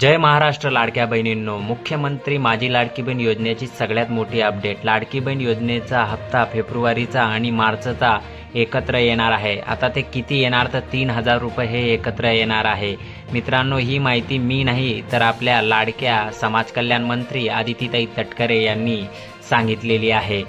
जय महाराष्ट्र लाडक्या बहिणींनो. मुख्यमंत्री माझी लाडकी बहीण योजनेची सगळ्यात मोठी अपडेट लाडकी बहीण योजनेचा हप्ता फेब्रुवारीचा आणि मार्चचा एकत्र येणार आहे. आता ते किती येणार? तर तीन हजार रुपये हे एकत्र येणार आहे. मित्रांनो ही माहिती मी नाही तर आपल्या लाडक्या समाज कल्याण मंत्री आदितीताई तटकरे यांनी सांगितलेली आहे.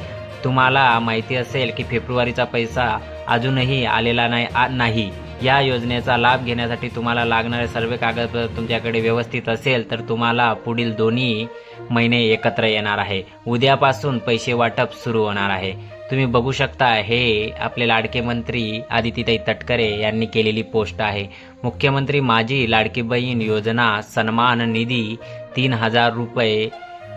तुम्हाला माहिती असेल की फेब्रुवारीचा पैसा अजूनही आलेला नाही आ- नाही. या योजनेचा लाभ घेण्यासाठी तुम्हाला लागणारे सर्व कागदपत्र तुमच्याकडे व्यवस्थित असेल तर तुम्हाला पुढील दोन्ही महिने एकत्र येणार आहे. उद्यापासून पैसे वाटप सुरू होणार आहे. तुम्ही बघू शकता हे आपले लाडके मंत्री आदितीताई तटकरे यांनी केलेली पोस्ट आहे. मुख्यमंत्री माझी लाडकी बहीण योजना सन्मान निधी तीन हजार रुपये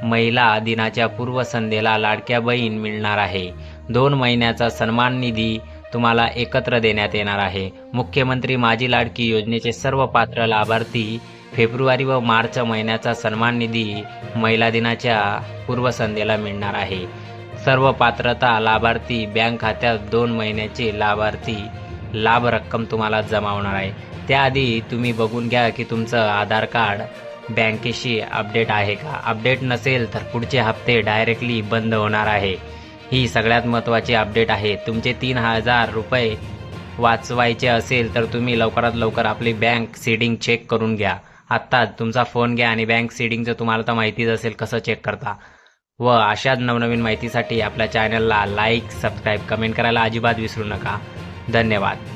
महिला दिनाच्या पूर्वसंध्येला लाडक्या बहीण मिळणार आहे. दोन महिन्याचा सन्मान निधी तुम्हाला एकत्र देण्यात येणार आहे. मुख्यमंत्री माझी लाडकी योजनेचे सर्व पात्र लाभार्थी फेब्रुवारी व मार्च महिन्याचा सन्मान निधी महिला दिनाच्या पूर्वसंध्येला मिळणार आहे. सर्व पात्रता लाभार्थी बँक खात्यात दोन महिन्याचे लाभार्थी लाभ रक्कम तुम्हाला जमा होणार आहे. त्याआधी तुम्ही बघून घ्या की तुमचं आधार कार्ड बँकेशी अपडेट आहे का? अपडेट नसेल तर पुढचे हप्ते डायरेक्टली बंद होणार आहे. ही सगळ्यात महत्त्वाची अपडेट आहे. तुमचे तीन हजार रुपये वाचवायचे असेल तर तुम्ही लवकरात लवकर आपली बँक सीडिंग चेक करून घ्या. आत्ताच तुमचा फोन घ्या आणि बँक सीडिंगचं तुम्हाला तर माहितीच असेल कसं चेक करता. व अशाच नवनवीन माहितीसाठी आपल्या चॅनलला लाईक सबस्क्राईब कमेंट करायला अजिबात विसरू नका. धन्यवाद.